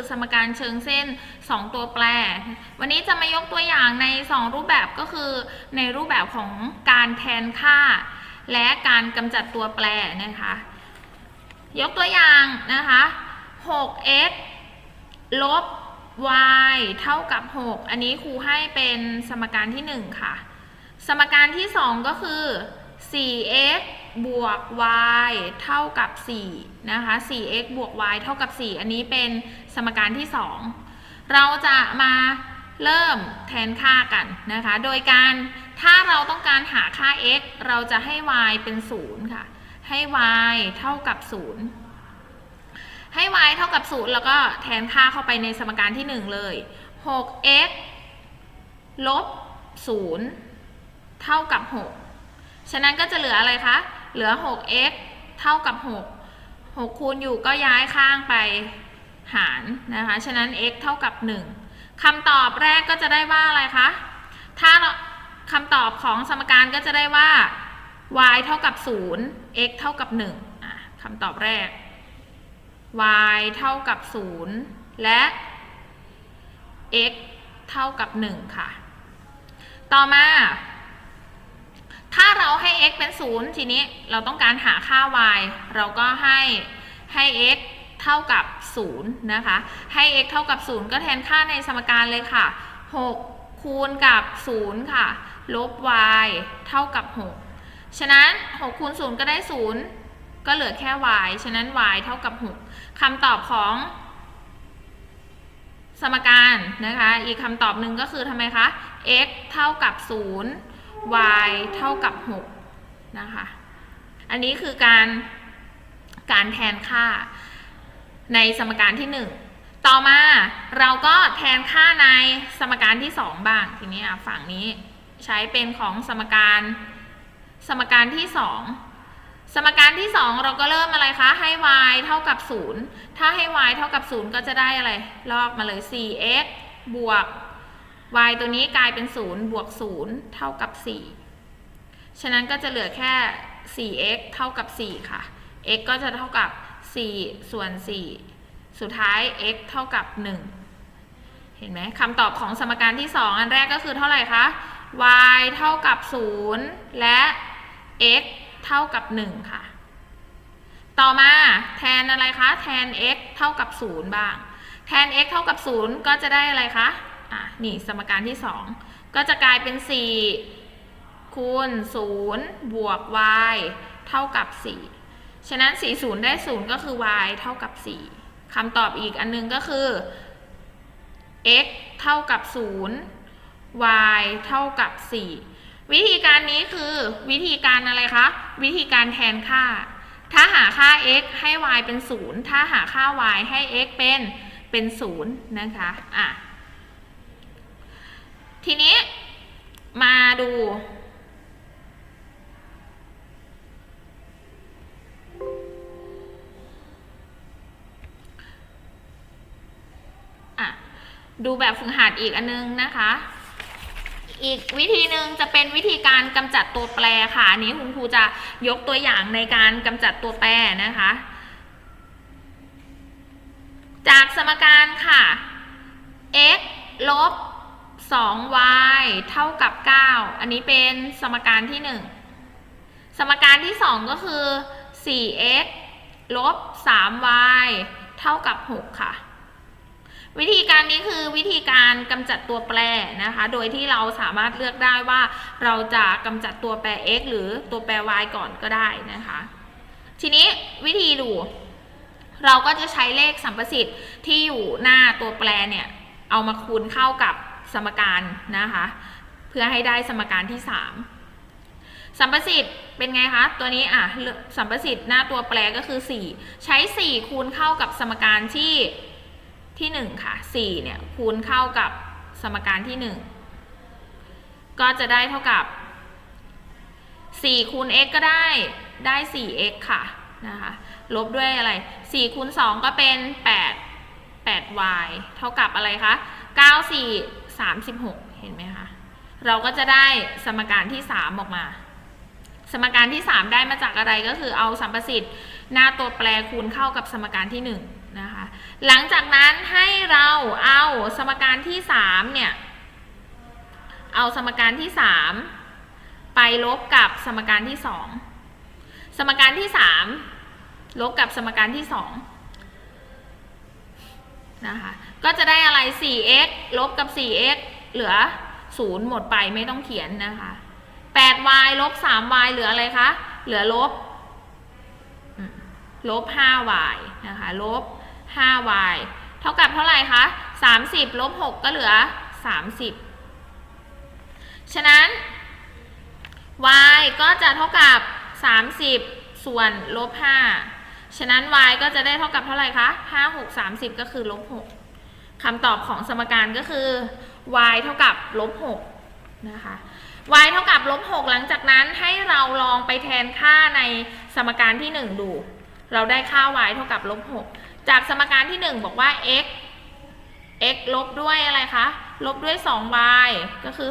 ือสมการเชิงเส้น 2 ตัวแปร วันนี้จะมายกตัวอย่างใน 2 รูปแบบก็คือ ในรูปแบบของการแทนค่า และการกำจัดตัวแปรนะคะ ยกตัวอย่างนะคะ 6x ลบ y เท่ากับ 6 อันนี้ครูให้เป็นสมการที่ 1 ค่ะ สมการที่ 2 ก็คือ 4x บวก y เท่ากับ 4 นะคะ 4x บวก y เท่ากับ 4 อันนี้เป็นสมการที่ 2 เราจะมาเริ่มแทนค่ากันนะคะ โดยการถ้าเราต้องการหาค่า x เราจะให้ y เป็น 0 ค่ะ ให้ y เท่ากับ 0 ให้ y เท่ากับ 0 แล้วก็แทนค่าเข้าไปในสมการที่ 1 เลย 6x ลบ 0 เท่ากับ 6 ฉะนั้นก็จะเหลืออะไรคะ เหลือ 6x เท่ากับ 6 6 คูณอยู่ก็ย้ายข้างไปหารนะคะ ฉะนั้น x เท่ากับ 1คำตอบแรกก็จะได้ว่าอะไรคะ ถ้าเราคำตอบของสมการก็จะได้ว่า y เท่ากับ 0 x เท่ากับ1อะคำตอบแรก y เท่ากับ 0 และ x เท่ากับ 1 ค่ะ ต่อมา เราให้ x เป็น 0 ทีนี้เราต้องการหาค่า y เราก็ให้ให้ x เท่ากับ 0 นะคะ ให้ x เท่ากับ 0 ก็แทนค่าในสมการเลยค่ะ 6 คูณกับ 0 ค่ะ ลบ y เท่ากับ 6 ฉะนั้น 6 คูณ 0 ก็ได้ 0 ก็เหลือแค่ y ฉะนั้น y เท่ากับ 6คำตอบของสมการนะคะ อีกคำตอบหนึ่งก็คือทำไมคะ x เท่ากับ 0 y เท่ากับ 6 นะคะ อันนี้คือการการแทนค่าในสมการที่ 1 ต่อมาเราก็แทนค่าในสมการที่ 2 บ้าง ทีนี้ฝั่งนี้ใช้เป็นของสมการสมการที่ 2 สมการที่ 2 เราก็เริ่มอะไรคะ ให้ y เท่ากับ 0 ถ้าให้ y เท่ากับ 0 ก็จะได้อะไร ลอกมาเลย 4x บวก y ตัวนี้กลายเป็น 0 บวก 0 เท่ากับ 4 ฉะนั้นก็จะเหลือแค่ 4x เท่ากับ 4 ค่ะ x ก็จะเท่ากับ 4 ส่วน 4 สุดท้าย x เท่ากับ 1 เห็นไหมคำตอบของสมการที่ 2 อันแรกก็คือเท่าไหร่คะ y เท่ากับ 0 และ x เท่ากับ 1 ค่ะ ต่อมาแทนอะไรคะ แทน x เท่ากับ 0 บ้าง แทน x เท่ากับ 0 ก็จะได้อะไรคะ อะนี่สมการที่ 2 ก็จะกลายเป็น 4 คูณ 0 บวก y เท่ากับ 4 ฉะนั้น 4 0 ได้ 0 ก็คือ y เท่ากับ 4คำตอบอีกอันนึงก็คือ x เท่ากับ 0 y เท่ากับ 4 วิธีการนี้คือวิธีการอะไรคะ วิธีการแทนค่า ถ้าหาค่า x ให้ y เป็น 0 ถ้าหาค่า y ให้ x เป็นเป็น 0 นะคะ อะ ทีนี้มาดูอะดูแบบฝึกหัดอีกอันนึงนะคะ อีกวิธีหนึ่งจะเป็นวิธีการกำจัดตัวแปรค่ะ อันนี้คุณครูจะยกตัวอย่างในการกำจัดตัวแปรนะคะ จากสมการค่ะ x ลบ y เท่ากับ 9 อันนี้เป็นสมการที่ 1 สมการที่ 2 ก็คือ 4x ลบ 3y เท่ากับ 6 ค่ะ วิธีการนี้คือวิธีการกำจัดตัวแปรนะคะ โดยที่เราสามารถเลือกได้ว่าเราจะกำจัดตัวแปร x หรือตัวแปร y ก่อนก็ได้นะคะ ทีนี้วิธีดู เราก็จะใช้เลขสัมประสิทธิ์ที่อยู่หน้าตัวแปรเนี่ย เอามาคูณเข้ากับ สมการนะคะ เพื่อให้ได้สมการที่ 3 สัมประสิทธิ์เป็นไงคะ ตัวนี้อะสัมประสิทธิ์หน้าตัวแปรก็คือ 4 ใช้ 4 คูณเข้ากับสมการที่ที่ 1 ค่ะ 4 เนี่ยคูณเข้ากับสมการที่ 1 ก็จะได้เท่ากับ 4 คูณ x ก็ได้ได้ 4x ค่ะนะคะลบด้วยอะไร 4 คูณ 2 ก็เป็น 8 8y เท่ากับอะไรคะ 9 4 36 เห็นไหมคะ เราก็จะได้สมการที่ 3 ออกมา สมการที่ 3 ได้มาจากอะไรก็คือเอาสัมประสิทธิ์หน้าตัวแปรคูณเข้ากับสมการที่ 1 นะคะ หลังจากนั้นให้เราเอาสมการที่ 3 เนี่ย เอาสมการที่ 3 ไปลบกับสมการที่ 2 สมการที่ 3 ลบกับสมการที่ 2 นะคะ ก็จะได้อะไร 4x ลบกับ 4x เหลือ 0 หมดไปไม่ต้องเขียนนะคะ 8y ลบ 3y เหลืออะไรคะ เหลือลบ ลบ 5y นะคะ ลบ 5y เท่ากับเท่าไหร่คะ 30 ลบ 6 ก็เหลือ 30 ฉะนั้น y ก็จะเท่ากับ 30 ส่วนลบ 5 ฉะนั้น y ก็จะได้เท่ากับเท่าไหร่คะ5 6 30 ก็คือลบ6คำตอบของสมการก็คือ y เท่ากับลบ6นะคะ y เท่ากับลบ6หลังจากนั้นให้เราลองไปแทนค่าในสมการที่ 1 ดู เราได้ค่า y เท่ากับลบ6จากสมการที่ 1 บอกว่า x x ลบด้วยอะไรคะ ลบด้วย 2y ก็คือ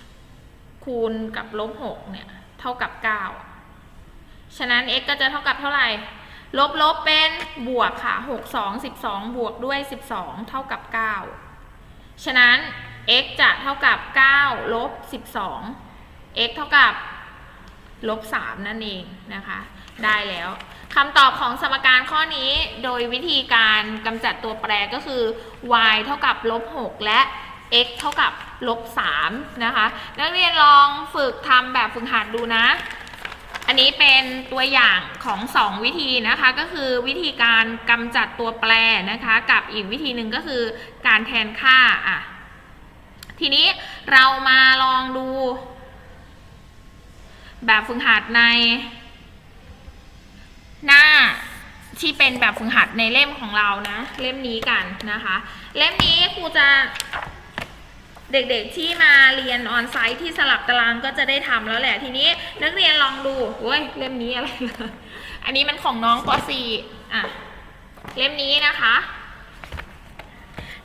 2 คูณกับลบ6เนี่ย เท่ากับ 9 ฉะนั้น x ก็จะเท่ากับเท่าไหร่ ลบลบเป็นบวกค่ะ 6 2 12 บวกด้วย 12 เท่ากับ 9 ฉะนั้น x จะเท่ากับ 9 ลบ 12 x เท่ากับ ลบ 3 นั่นเองนะคะ ได้แล้วคำตอบของสมการข้อนี้โดยวิธีการกำจัดตัวแปรก็คือ y เท่ากับลบ 6 และ x เท่ากับลบ 3 นะคะ นักเรียนลองฝึกทำแบบฝึกหัดดูนะ อันนี้เป็นตัวอย่างของ 2 วิธีนะคะ ก็คือวิธีการกำจัดตัวแปรนะคะ กับอีกวิธีหนึ่งก็คือการแทนค่าอะทีนี้เรามาลองดู แบบฝึกหัดใน หน้าที่เป็นแบบฝึกหัดในเล่มของเรานะ เล่มนี้กันนะคะ เล่มนี้ครูจะ เด็กๆที่มาเรียนออนไซต์ที่สลับตารางก็จะได้ทำแล้วแหละทีนี้นักเรียนลองดูเว้ยเล่มนี้อะไร อันนี้มันของน้องป .4 อะเล่มนี้นะคะ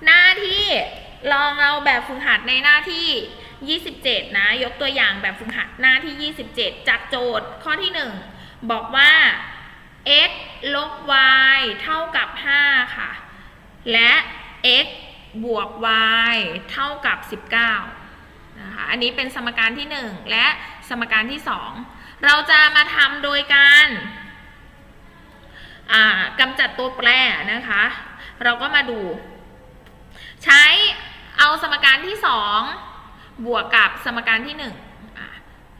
หน้าที่ลองเอาแบบฝึกหัดในหน้าที่ 27 นะ ยกตัวอย่างแบบฝึกหัดหน้าที่ 27 จากโจทย์ข้อที่ 1 บอกว่า x ลบ y เท่ากับ 5 ค่ะ และ x บวก y เท่ากับ 19 นะคะ อันนี้เป็นสมการที่ 1 และสมการที่ 2 เราจะมาทำโดยการกำจัดตัวแปรนะคะ เราก็มาดู ใช้เอาสมการที่ 2 บวกกับสมการที่1อะ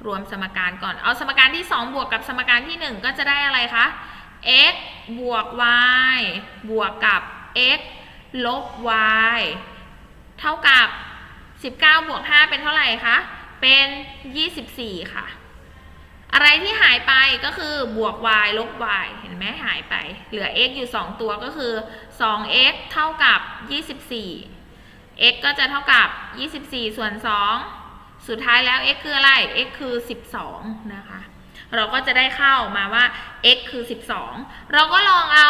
รวมสมการก่อน เอาสมการที่ 2 บวกกับสมการที่ 1 ก็จะได้อะไรคะ x บวก y บวกกับ x ลบ y เท่ากับ 19บวก5เป็นเท่าไหร่คะ เป็น 24 ค่ะ อะไรที่หายไปก็คือบวก y ลบ y เห็นไหมหายไป เหลือ x อยู่ 2 ตัวก็คือ 2x เท่ากับ 24 x ก็จะเท่ากับ 24 ส่วน 2 สุดท้ายแล้ว x คืออะไร x คือ 12 นะคะ เราก็จะได้ค่าออกมาว่า x คือ 12 เราก็ลองเอา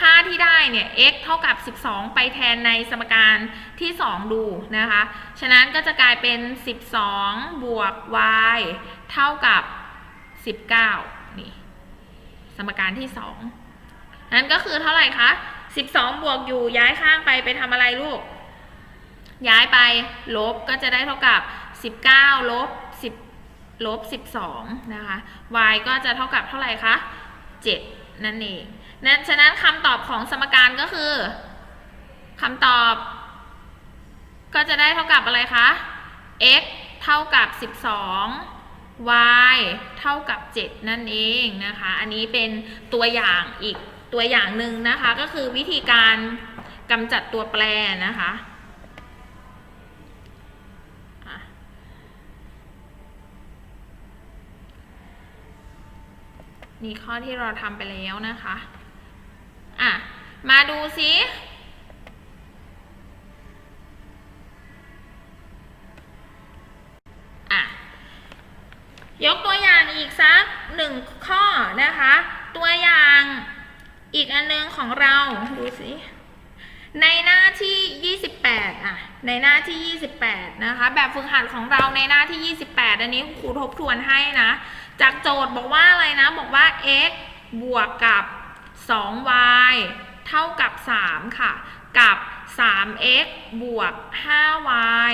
ค่าที่ได้เนี่ย x เท่ากับ 12 ไปแทนในสมการที่ 2 ดูนะคะ ฉะนั้นก็จะกลายเป็น 12 บวก y เท่ากับ 19 นี่ สมการที่ 2 นั้นก็คือเท่าไหร่คะ 12 บวกอยู่ย้ายข้างไปไปทำอะไรลูก ย้ายไปลบก็จะได้เท่ากับ 19 ลบ ลบ 12 นะคะ y ก็จะเท่ากับเท่าไหร่คะ 7 นั่นเองนั้นฉะนั้นคำตอบของสมการก็คือคำตอบ ก็จะได้เท่ากับอะไรคะ x เท่ากับ 12 y เท่ากับ 7 นั่นเองนะคะ อันนี้เป็นตัวอย่างอีกตัวอย่างหนึ่งนะคะ ก็คือวิธีการกำจัดตัวแปรนะคะอะ นี่ข้อที่เราทำไปแล้วนะคะ อะ มาดูซิอะยกตัวอย่างอีกสักหนึ่งข้อนะคะ ตัวอย่างอีกอันนึงของเราดูสิในหน้าที่ 28อะในหน้าที่ 28 นะคะ แบบฝึกหัดของเราในหน้าที่ 28 อันนี้ครูทบทวนให้นะ จากโจทย์บอกว่าอะไรนะ บอกว่า x บวกกับ 2y เท่ากับ 3 ค่ะ กับ 3x บวก 5y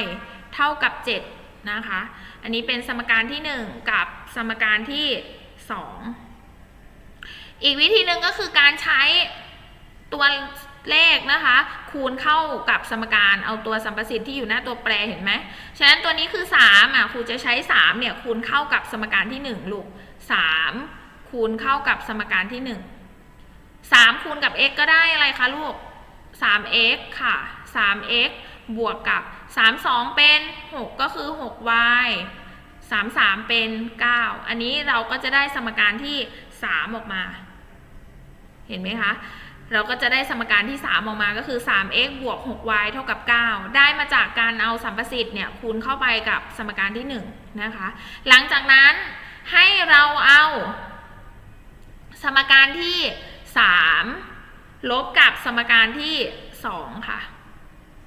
เท่ากับ 7 นะคะ อันนี้เป็นสมการที่ 1 กับสมการที่ 2 อีกวิธีหนึ่งก็คือการใช้ตัว เลขนะคะ คูณเข้ากับสมการเอาตัวสัมประสิทธิ์ที่อยู่หน้าตัวแปรเห็นไหมฉะนั้นตัวนี้คือ3อะครูจะใช้3เนี่ยคูณเข้ากับสมการที่ 1 ลูก 3 คูณเข้ากับสมการที่ 1 3 คูณกับ x ก็ได้อะไรคะลูก 3x ค่ะ 3x บวกกับ 32 เป็น 6 ก็คือ 6y 33 เป็น 9 อันนี้เราก็จะได้สมการที่ 3 ออกมา เห็นไหมคะ เราก็จะได้สมการที่ 3 ออกมาก็คือ 3x บวก 6y เท่ากับ 9 ได้มาจากการเอาสัมประสิทธิ์เนี่ยคูณเข้าไปกับสมการที่ 1 นะคะ หลังจากนั้นให้เราเอาสมการที่ 3 ลบกับสมการที่ 2 ค่ะ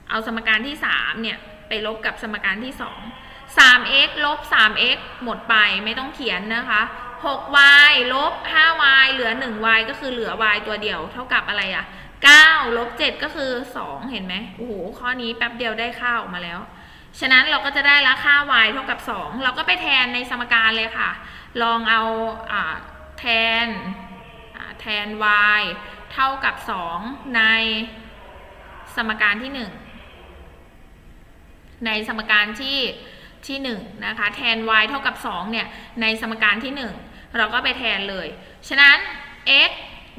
เอาสมการที่ 3 เนี่ย ไปลบกับสมการที่ 2 3x ลบ 3x หมดไปไม่ต้องเขียนนะคะ 6y ลบ 5y เหลือ 1y ก็คือเหลือ y ตัวเดียว เท่ากับอะไรอะ9ลบ 7 ก็คือ 2 เห็นไหมโอ้โห ข้อนี้แป๊บเดียวได้ค่าออกมาแล้ว ฉะนั้นเราก็จะได้ละค่า y เท่ากับ 2 เราก็ไปแทนในสมการเลยค่ะ ลองเอาอแทนแทน y เท่ากับ 2 ในสมการที่ 1 ในสมการที่ที่ 1 นะคะ แทน y เท่ากับ 2 เนี่ย ในสมการที่ 1 เราก็ไปแทนเลย ฉะนั้น x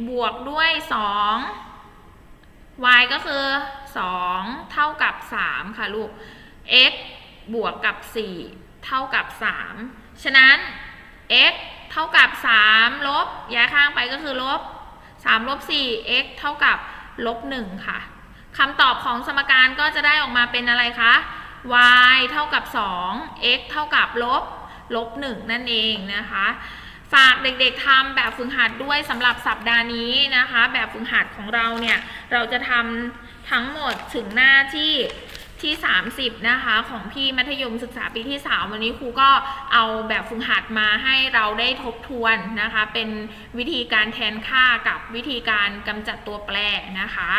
บวกด้วย 2 y ก็คือ 2 เท่ากับ 3 ค่ะลูก x บวกกับ 4 เท่ากับ 3 ฉะนั้น x เท่ากับ 3 ลบย้ายข้างไปก็คือลบ 3 ลบ 4 x เท่ากับลบ 1 ค่ะคำตอบของสมการก็จะได้ออกมาเป็นอะไรคะ y เท่ากับ 2 x เท่ากับลบลบ 1 นั่นเองนะคะ ฝากเด็กๆทำแบบฝึกหัดด้วยสำหรับสัปดาห์นี้นะคะ แบบฝึกหัดของเราเนี่ย เราจะทำทั้งหมดถึงหน้าที่ที่ 30 นะคะ ของพี่มัธยมศึกษาปีที่ 3 วันนี้ครูก็เอาแบบฝึกหัดมาให้เราได้ทบทวนนะคะ เป็นวิธีการแทนค่ากับวิธีการกำจัดตัวแปรนะคะ